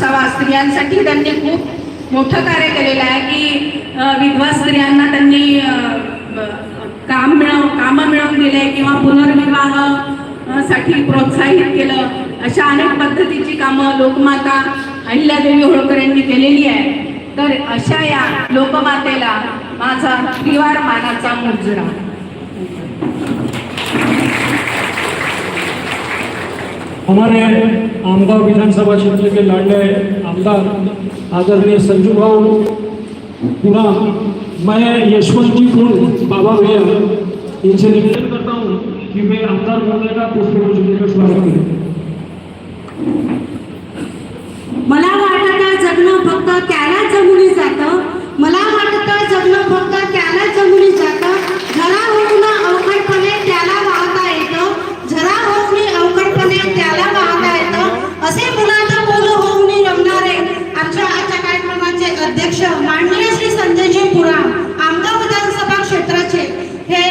असावा. स्त्रियांसाठी त्यांनी खूप मोठं कार्य केलेलं आहे की विधवा स्त्रियांना त्यांनी काम मिळव कामं मिळवून दिले किंवा पुनर्विवाहसाठी प्रोत्साहित केलं. अशा अनेक पद्धतीची कामं लोकमाता अहिल्यादेवी होळकर यांनी केलेली आहे. तर अशा या लोकमातेला माझा त्रिवार मानाचा मुजरा हमारे आमदार विधानसभा क्षेत्र के लाडले आमदार आदरणीय संजू भाऊ पुरा मैं यशवंत जी कुंड बाबा भैया इनसे निवेदन करता हूँ कि वे आमदार महोदय का पुष्प का स्वागत करें मला वाटतं जगणं फक्त त्यालाच जमुनी जातं मला वाटतं जगणं फक्त त्यालाच जमुनी जातं जरा होऊन अवघडपणे त्याला वाहता येतं जरा होऊन अवघडपणे त्याला वाहता येतं असे मुलांना मूल होऊन रमणारे आमच्या आजच्या कार्यक्रमाचे अध्यक्ष माननीय श्री संजयजी पुरा आमगाव विधानसभा क्षेत्राचे हे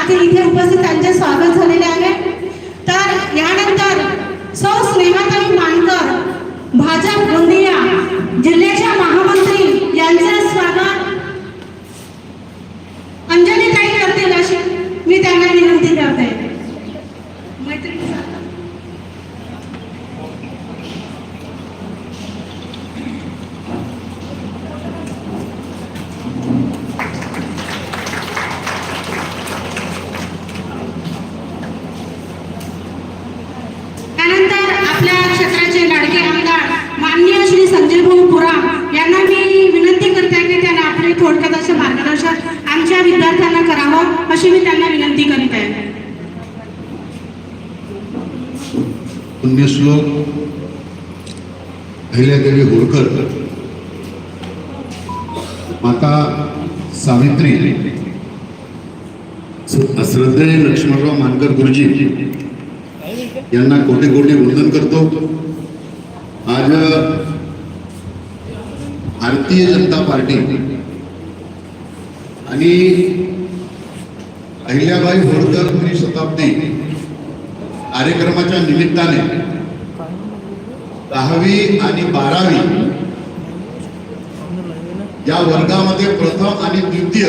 आज इथे उपस्थित त्यांचे स्वागत झालेले आहे तर यानंतर सौ स्नेहाताई मानकर भाजप गोंदिया जिल्ह्याच्या महामंत्री यांचे स्वागत अंजली ताई करतील अशी मी त्यांना विनंती करते मैत्रिणीचा. त्यानंतर आपल्या क्षेत्राचे लाडके आमदार माननीय श्री संजय भाऊ पुरा यांना मी विनंती करते की त्यांना आपले थोडक्यात असे मार्गदर्शन आमच्या विद्यार्थ्यांना करावं अशी मी त्यांना विनंती करीत आहे. पुण्यश्लोक अहिल्यादेवी होळकर. माता सावित्री. श्रद्धेने लक्ष्मणराव मानकर गुरुजी यांना कोटी कोटी वंदन करतो. आज भारतीय जनता पार्टी आणि अहिल्याबाई होळकर त्रिशताब्दी कार्यक्रमाच्या निमित्ताने दहावी आणि बारावी या वर्गामध्ये प्रथम आणि द्वितीय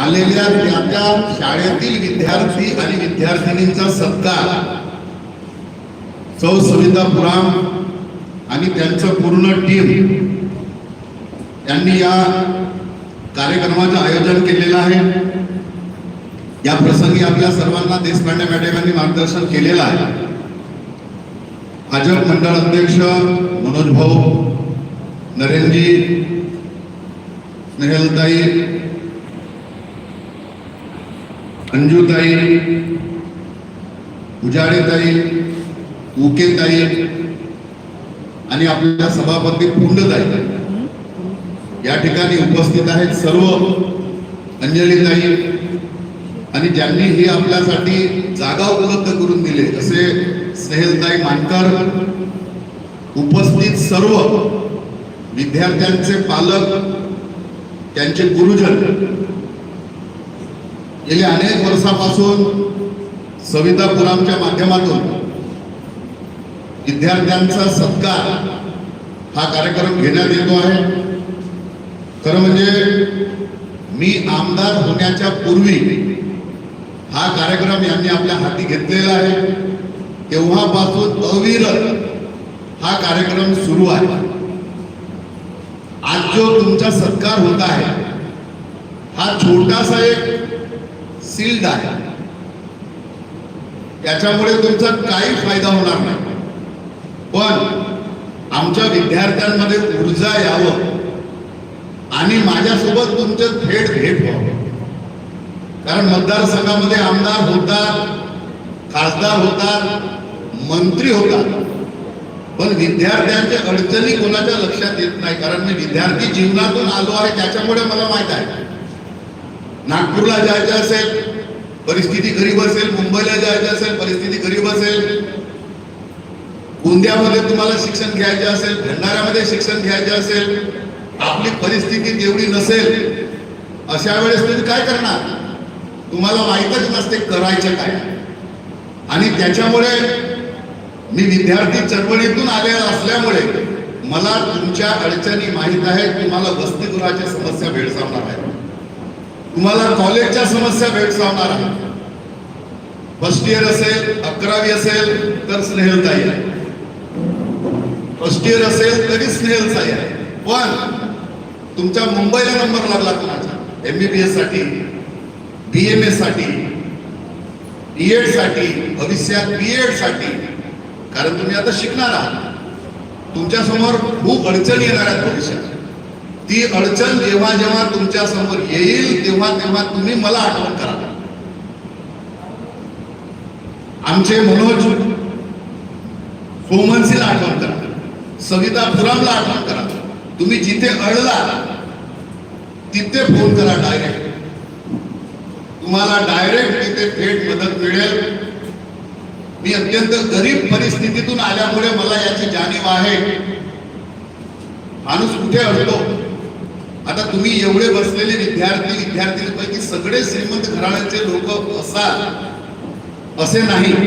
आलेल्या त्या त्या शाळेतील विद्यार्थी आणि विद्यार्थिनींचा सत्कार सौ सविता पुराम आणि त्यांचं पूर्ण टीम यांनी या कार्यक्रमाचं आयोजन केलेलं आहे. या प्रसंगी आपल्या सर्वांना देशपांडे मॅडम यांनी मार्गदर्शन केलेलं आहे. भाजप मंडळ अध्यक्ष मनोज भाऊ नरेंद्रजी स्नेहलताई अंजूताई उजाडेताई उकेताई आणि आपल्या सभापती पुंडताई. या ठिकाणी उपस्थित आहेत सर्व अंजलीताई आणि ज्यांनी ही आपल्यासाठी जागा उपलब्ध करून दिले असे स्नेहलताई मानकर उपस्थित सर्व विद्यार्थ्यांचे पालक त्यांचे गुरुजन गेल्या अनेक वर्षापासून सविता पुरामच्या माध्यमातून विद्यार्थ्यांचा सत्कार हा कार्यक्रम घेण्यात येतो आहे. खरं म्हणजे मी आमदार होण्याच्या पूर्वी हा कार्यक्रम यांनी आपल्या हाती घेतलेला आहे. तेव्हापासून अविरत हा कार्यक्रम सुरू आहे. आज जो तुमचा सत्कार होत आहे हा छोटासा एक सील्ड आहे. त्याच्यामुळे तुमचा काही फायदा होणार नाही. पण आमच्या विद्यार्थ्यांमध्ये ऊर्जा यावं आणि माझ्यासोबत तुमचं थेट भेट व्हावं. कारण मतदारसंघामध्ये आमदार होतात खासदार होतात मंत्री होतात. पण विद्यार्थ्यांच्या अडचणी कोणाच्या लक्षात येत नाही? कारण मी विद्यार्थी जीवनातून आलो आहे त्याच्यामुळे मला माहीत आहे. नागपूरला जायचं असेल परिस्थिती गरीब असेल. मुंबईला जायचं असेल परिस्थिती गरीब असेल. गोंदियामध्ये तुम्हाला शिक्षण घ्यायचे असेल भंडाऱ्यामध्ये शिक्षण घ्यायचे असेल. आपली परिस्थिती तेवढी नसेल. अशा वेळेस तुम्ही काय करणार? तुम्हाला माहीतच नसते करायचं काय. आणि त्याच्यामुळे मी विद्यार्थी चळवळीतून आलेला असल्यामुळे मला तुमच्या अडचणी माहीत आहेत तुम्हाला वसतिगृहाच्या समस्या भेडसावणार आहेत. तुम्हाला कॉलेजच्या समस्या भेडसावणार आहेत. फर्स्ट इयर असेल अकरावी असेल तर स्नेहलताई आहे. फर्स्ट इयर असेल तरी स्नेहलताई आहे. पण तुमच्या मुंबईला नंबर लागला कुणाचा? एमबीबीएससाठी. बी साठी बीएडसाठी भविष्यात बीएडसाठी. कारण तुम्ही आता शिकणार आहात. तुमच्यासमोर खूप अडचणी येणार आहेत भविष्यात. ती अडचण जेव्हा जेव्हा तुमच्यासमोर येईल तेव्हा तेव्हा तुम्ही मला आठवण करा. आमचे मनोज सोमनसीला आठवण करा. सविता पुरामला आठवण करा. तुम्ही जिथे अडला तिथे फोन करा डायरेक्ट तुम्हाला डायरेक्ट तिथे थेट मदत मिळेल. मी अत्यंत गरीब परिस्थितीतून आल्यामुळे मला याची जाणीव आहे. माणूस कुठे असतो? आता तुम्ही एवढे बसलेले विद्यार्थी विद्यार्थ्यांपैकी सगळे श्रीमंत घराण्याचे लोक असाल. असे नाही.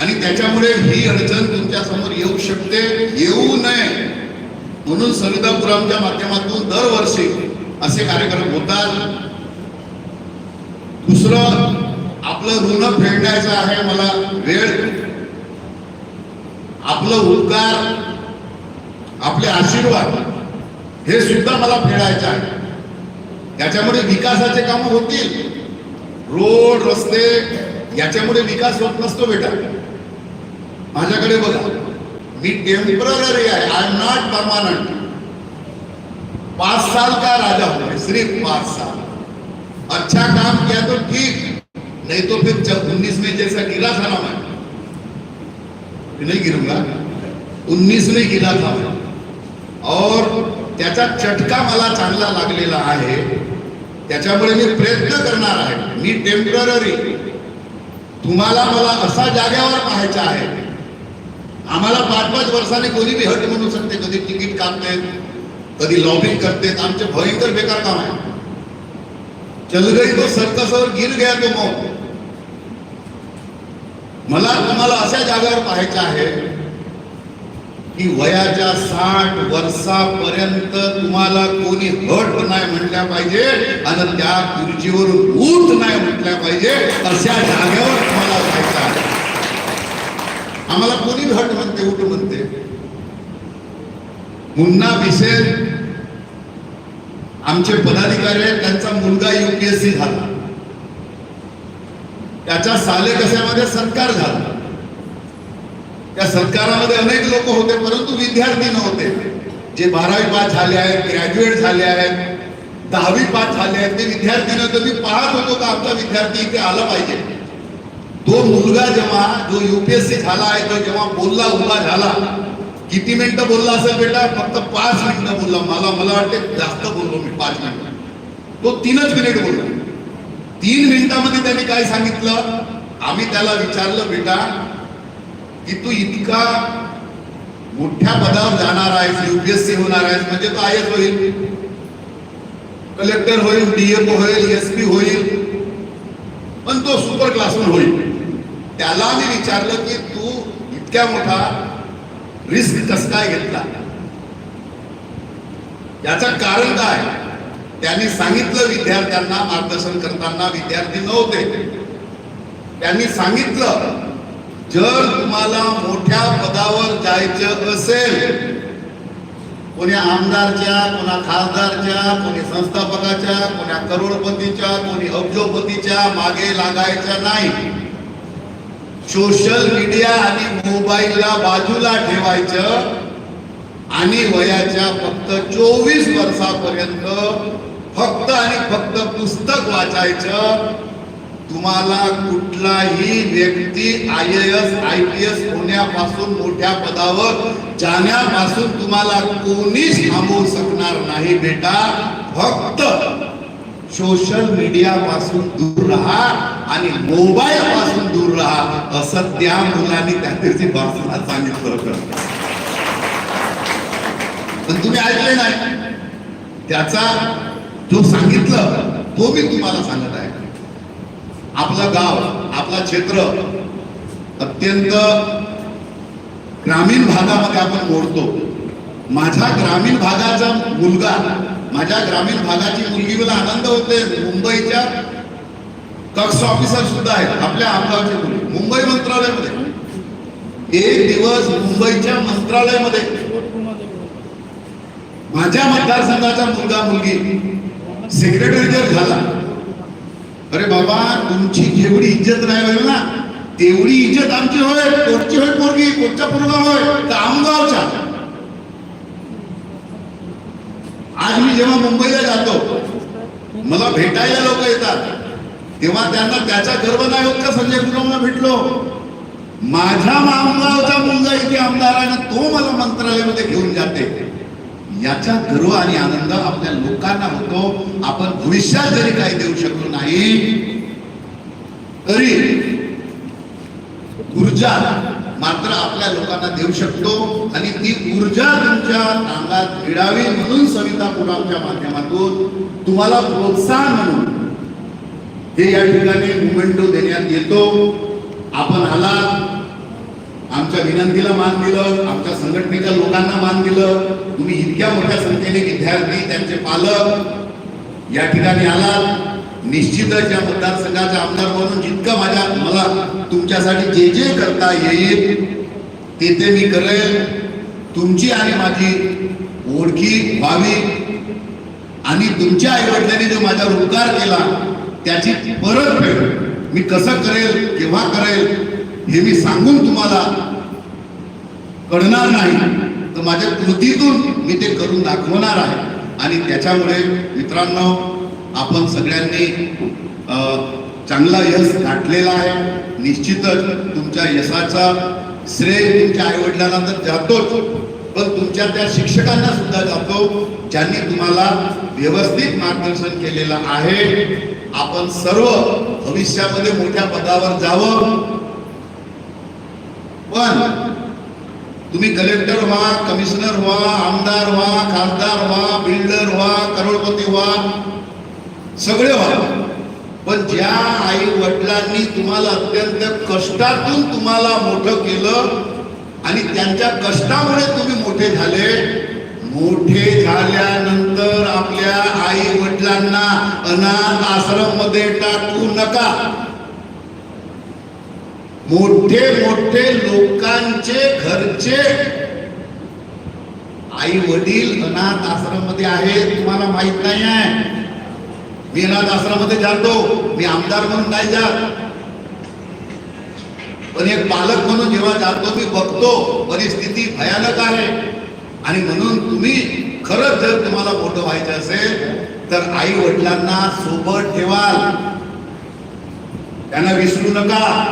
आणि त्याच्यामुळे ही अडचण तुमच्यासमोर येऊ शकते. येऊ नये. म्हणून सवितापुरामच्या माध्यमातून दरवर्षी असे कार्यक्रम होतात. दुसरं आपलं ऋण फेडण्याचं आहे मला वेळ. आपलं उपकार आपले आशीर्वाद हे सुद्धा मला फेडायचं आहे. त्याच्यामुळे विकासाचे काम होतील. रोड रस्ते याच्यामुळे विकास होत नसतो बेटा. माझ्याकडे बघा मी टेंपररी आहे. आय एम नॉट परमानंट पाच साल का राजा होते सिर्फ पाच साल. अच्छा काम किया तो ठीक नहीं तो फिर उन्नीस में जैसा गिरा था ना मैं नहीं गिरूंगा? उन्नीस में गिरा था मैं। और त्याचा चटका मला चांगला लागलेला आहे त्याच्यामुळे मी प्रयत्न करणार आहे मी टेंपररी तुम्हाला मला असा जाग्यावर पाहायचा आहे आम्हाला पाच पाच वर्षाने कोणी बी हट म्हणू शकते कधी तिकीट कापते कधी लॉबिंग करते आमचे भयंकर बेकार काम आहे. चल गई तो सर्कसवर गिर गया तो मौत। मला तुम्हाला अशा जागेवर पाहायचं आहे की वयाच्या साठ वर्षापर्यंत तुम्हाला कोणी हट नाही म्हटल्या पाहिजे आणि त्या खुर्चीवरून उठ नाही म्हटल्या पाहिजे अशा जागेवर तुम्हाला जायचं आहे. आम्हाला कोणी हट म्हणते उठ म्हणते? मुन्ना बिसेल आमचे पदाधिकारी आहेत त्यांचा मुलगा युपीएससी झाला. त्याच्या साले कशामध्ये सत्कार झाला. त्या सत्कारामध्ये अनेक लोक होते परंतु विद्यार्थी नव्हते. जे बारावी पास झाले आहेत ग्रॅज्युएट झाले आहेत दहावी पास झाले आहेत ते विद्यार्थी नव्हते मी पाहत होतो का आमचा विद्यार्थी इथे आला पाहिजे? तो मुलगा जेव्हा जो युपीएससी झाला आहे तो जेव्हा बोलला उभा झाला किती मिनिटं बोलला असेल बेटा? फक्त पाच मिनिटं बोलला. मला मला वाटते जास्त बोललो मी, पाच मिनिटं. तो तीनच मिनिट बोलला. तीन मिनिटामध्ये त्यांनी काय सांगितलं? आम्ही त्याला विचारलं, बेटा, की तू इतका मोठ्या पदावर जाणार आहेस युपीएससी होणार आहेस, म्हणजे तो आय होईल. कलेक्टर होईल डीएफओ होईल एसपी होईल. पण तो सुपर क्लासवर होईल. त्याला मी विचारलं की, तू इतक्या मोठा रिस्क कस काय घेतला? याचं कारण काय? त्यांनी सांगितलं विद्यार्थ्यांना मार्गदर्शन करताना विद्यार्थी नव्हते. त्यांनी सांगितलं जर तुम्हाला मोठ्या पदावर जायचं असेल कोणी आमदारच्या कोणा खासदारच्या कोणी संस्थापकाच्या कोणा करोडपतीच्या कोणी अब्जोपतीच्या मागे लागायच्या नाही. सोशल मीडिया आणि मोबाईलला बाजूला ठेवायचं आणि वयाच्या फक्त चोवीस वर्षापर्यंत फक्त आणि फक्त पुस्तक वाचायचं. तुम्हाला कुठलाही व्यक्ती I S I P S होण्यापासून मोठ्या पदावर जाण्यापासून तुम्हाला कोणीच थांबवू शकणार नाही बेटा. फक्त सोशल मीडिया पासून दूर राहा आणि मोबाईल पासून दूर राहा असं त्या मुलांनी त्या दिवशी सांगितलं पण तुम्ही ऐकले नाही. त्याचा जो सांगितलं तो मी तुम्हाला सांगत आहे. आपलं गाव आपला क्षेत्र अत्यंत ग्रामीण भागामध्ये आपण मोडतो. माझा ग्रामीण भागाचा मुलगा माझ्या ग्रामीण भागाची मुलगी मला आनंद होते मुंबईच्या कक्ष ऑफिसर सुद्धा आहेत. आपल्या आमगावची मुंबई मंत्रालयामध्ये. एक दिवस मुंबईच्या मंत्रालयामध्ये. माझ्या मतदारसंघाचा मुलगा मुलगी. सेक्रेटरी जर झाला. अरे बाबा तुमची जेवढी इज्जत नाही होईल ना तेवढी इज्जत आमची होय. कोणची होय पोरगी. कोणच्या पोरगा होय. तर आमगावच्या आज मी जेव्हा मुंबईला जातो मला भेटायला लोक येतात. तेव्हा त्यांना त्याचा गर्व नाही होत का संजय गुरुंना भेटलो? माझ्या मामगावचा मुलगा इथे आमदार आहे ना तो मला मंत्रालयामध्ये घेऊन जाते. याचा गर्व आणि आनंद आपल्या लोकांना होतो. आपण भविष्यात जरी काही देऊ शकलो नाही तरी ऊर्जा मात्र आपल्या लोकांना देऊ शकतो. आणि ती ऊर्जा तुमच्या अंगात मिळावी म्हणून सविता पुरावच्या माध्यमातून तुम्हाला प्रोत्साहन म्हणून हे या ठिकाणी मुमेंटो देण्यात येतो. आपण आलात. आमच्या विनंतीला मान दिलं. आमच्या संघटनेच्या लोकांना मान दिलं. तुम्ही इतक्या मोठ्या संख्येने विद्यार्थी त्यांचे पालक या ठिकाणी आलात. निश्चितच या मतदारसंघाचा आमदार म्हणून जितकं माझ्या मला तुमच्यासाठी जे जे करता येईल ते ते मी करेल. तुमची आणि माझी ओळखी व्हावी. आणि तुमच्या आईवडिलांनी जो माझ्यावर उपकार केला त्याची परतफेड मी कसं करेल केव्हा करेल हे मी सांगून तुम्हाला कळणार नाही. तर माझ्या कृतीतून मी ते करून दाखवणार आहे. आणि त्याच्यामुळे मित्रांनो आपण सगळ्यांनी चांगला यश गाठलेला आहे. निश्चितच तुमच्या यशाचा श्रेय तुमच्या आईवडिलांना तर जातोच. पण तुमच्या त्या शिक्षकांना सुद्धा जातो ज्यांनी तुम्हाला व्यवस्थित मार्गदर्शन केलेलं आहे. आपण सर्व भविष्यामध्ये मोठ्या पदावर जावं. पण तुम्ही कलेक्टर व्हा कमिशनर व्हा आमदार व्हा खासदार व्हा बिल्डर व्हा करोडपती व्हा सगळे व्हा. पण ज्या आई वडिलांनी तुम्हाला अत्यंत कष्टातून तुम्हाला मोठं केलं आणि त्यांच्या कष्टामुळे तुम्ही मोठे झाले मोठे झाल्यानंतर आपल्या आई वडिलांना अनाथ आश्रममध्ये टाकू नका. मोठे मोठे लोकांचे घरचे आई वडील अनाथ आश्रममध्ये आहेत तुम्हाला माहीत नाही आहे मी अनाथ आश्रमामध्ये जातो मी आमदार म्हणून नाही जात. पण एक पालक म्हणून जेव्हा जातो मी बघतो परिस्थिती भयानक आहे. आणि म्हणून तुम्ही खरंच जर तुम्हाला मोठं व्हायचं असेल तर आई वडिलांना सोबत ठेवाल. त्यांना विसरू नका.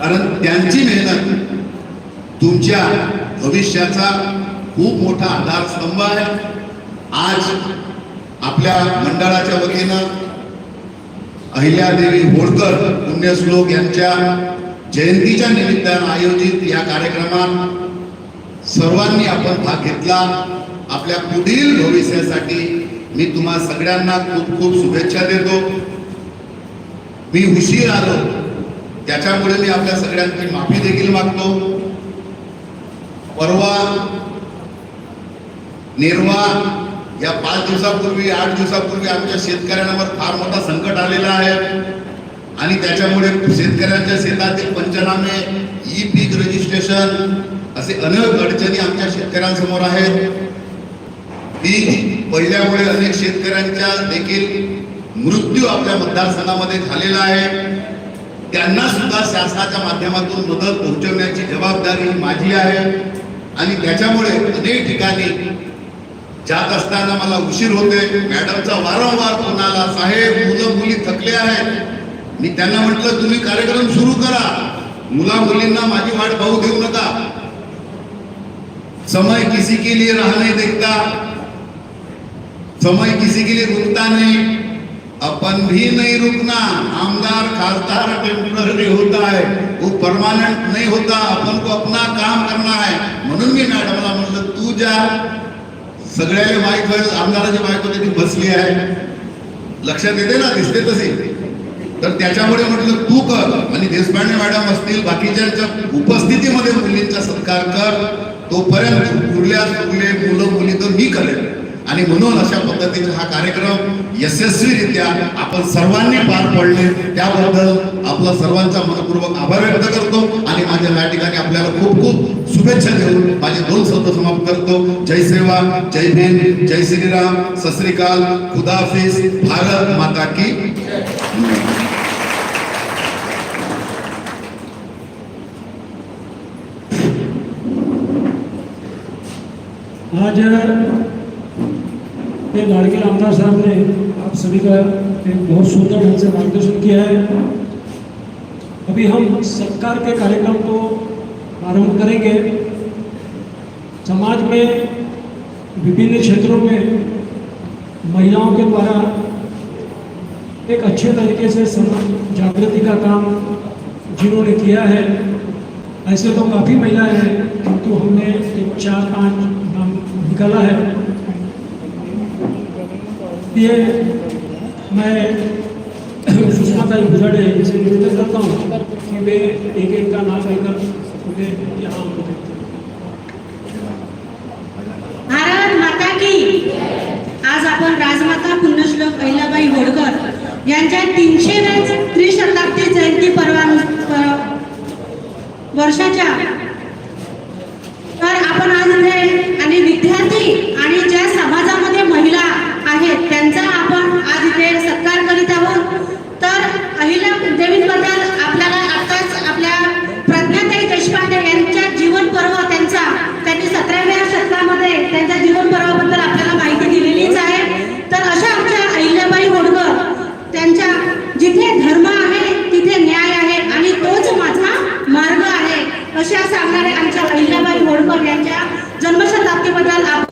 कारण त्यांची मेहनत तुमच्या भविष्याचा खूप मोठा आधारस्तंभ आहे. आज आपल्या मंडळाच्या वतीनं अहिल्यादेवी होळकर पुण्यश्लोक यांच्या जयंतीच्या निमित्तानं आयोजित या कार्यक्रमात सर्वांनी आपण भाग घेतला. आपल्या पुढील भविष्यासाठी मी तुम्हा सगळ्यांना खूप खूप शुभेच्छा देतो. मी उशीर आलो त्याच्यामुळे मी आपल्या सगळ्यांची माफी देखील मागतो. परवा निर्वा या पाच दिवसापूर्वी आठ दिवसापूर्वी आमच्या शेतकऱ्यांवर फार मोठा संकट आलेला आहे. आणि त्याच्यामुळे शेतकऱ्यांच्या शेतातील पंचनामे ई पीक रजिस्ट्रेशन असे अनेक अडचणी आमच्या शेतकऱ्यांसमोर आहेत. पीक पडल्यामुळे अनेक शेतकऱ्यांच्या देखील मृत्यू आपल्या मतदारसंघामध्ये झालेला आहे. त्यांना सुद्धा शासनाच्या माध्यमातून मदत पोहोचवण्याची जबाबदारी माझी आहे. आणि त्याच्यामुळे अनेक ठिकाणी जात असताना मला उशीर होते मॅडमचा वारंवार फोन आला साहेब मुलं मुली थकले आहेत. मी त्यांना म्हटलं तुम्ही कार्यक्रम सुरू करा. मुला मुलींना माझी वाट पाहू देऊ नका. समय किसी के लिए रहा नहीं देखता समय किसी के लिए रुकता नहीं. अपन भी नहीं रुकना आमदार खासदार टेंपररी होता है वो परमानेंट नहीं होता. अपन को अपना काम करना है म्हणून मी मॅडमला म्हटलं तू जा. सगळ्याला माहीत होईल आमदाराची बायको तिथे बसली आहे. लक्षात येते ना दिसते तसे. तर त्याच्यामुळे म्हटलं तू कर. आणि देशपांडे मॅडम असतील बाकीच्या उपस्थितीमध्ये मुलींचा सत्कार कर. तोपर्यंत उरल्या सुरले मुलं मुली तर मी करेन. आणि म्हणून अशा पद्धतीचा हा कार्यक्रम यशस्वीरित्या आपण सर्वांनी पार पडले. त्याबद्दल आपला सर्वांचा मनपूर्वक आभार व्यक्त करतो आणि माझ्या या ठिकाणी आपल्याला खूप खूप शुभेच्छा देऊन माझे दोन शब्द समाप्त करतो. जय सेवा जय भीम जय श्रीराम सत श्रीकाल खुदाफिज भारत माता की माझ्या ये लाड़के आमदार साहब ने आप सभी का एक बहुत सुंदर ढंग से मार्गदर्शन किया है। अभी हम सत्कार के कार्यक्रम को आरंभ करेंगे। समाज में विभिन्न क्षेत्रों में महिलाओं के द्वारा एक अच्छे तरीके से समाज जागृति का काम जिन्होंने किया है, ऐसे तो काफ़ी महिलाएँ हैं किंतु हमने एक चार पाँच नाम निकाला है। ये मैं सुषमा ताई भुजड़े से निवेदन करता हूँ कि वे एक एक का नाम लेकर मुझे यहाँ भारत माता की। आज आपण राजमाता पुण्यश्लोक अहिल्याबाई होळकर यांच्या तीनशे त्रिशताब्दी जयंती परवा वर्षाच्या अहिल्याबाई होळकर यांच्या जन्मशताब्दीबद्दल आपण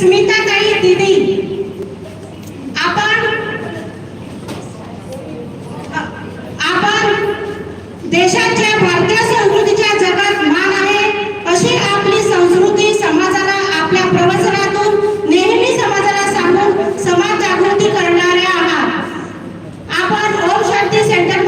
स्मिता ताई दिदी. आपण आपण देशाच्या भारतीय संस्कृतीच्या जगात मान आहे अशी आपली संस्कृती समाजाला आपल्या प्रवचनातून नेहमी समाजाला सांगून समाज जागृती करणारे आहात. आपण ओम शांती सेंटर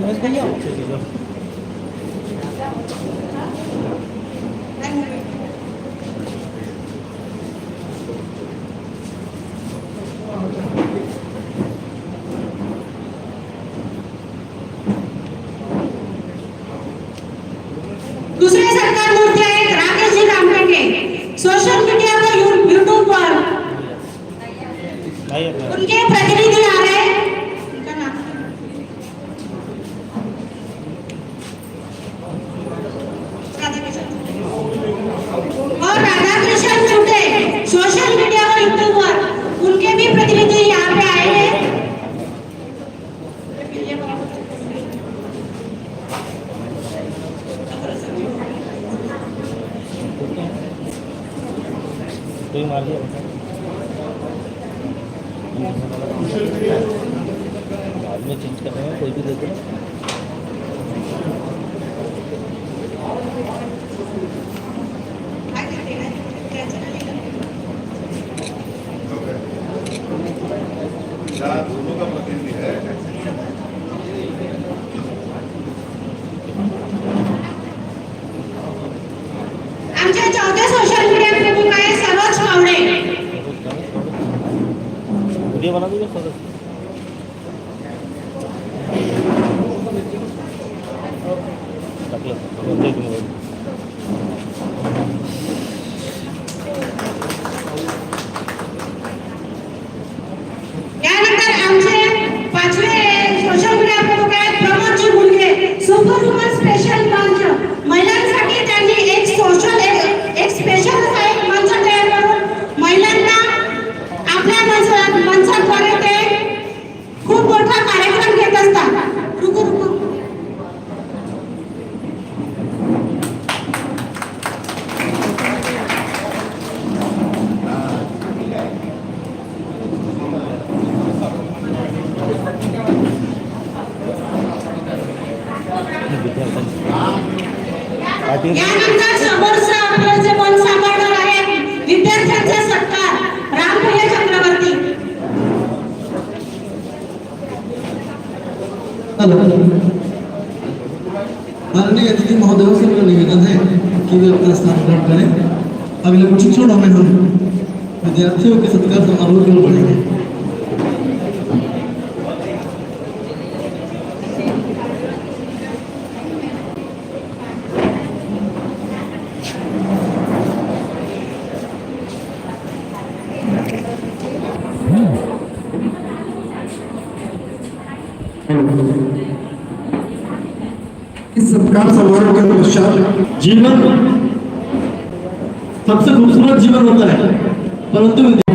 没开药，这几个。ते मारली चेंज रहे हैं कोई भी देते 了，然后那个。की व्यक्ति स्थान ग्रहण करें अगले कुछ छोड़ हम विद्यार्थियों के सत्कार समारोह के लिए बढ़ेंगे पश्चात जीवन सबसे खूबसूरत जीवन होता है परंतु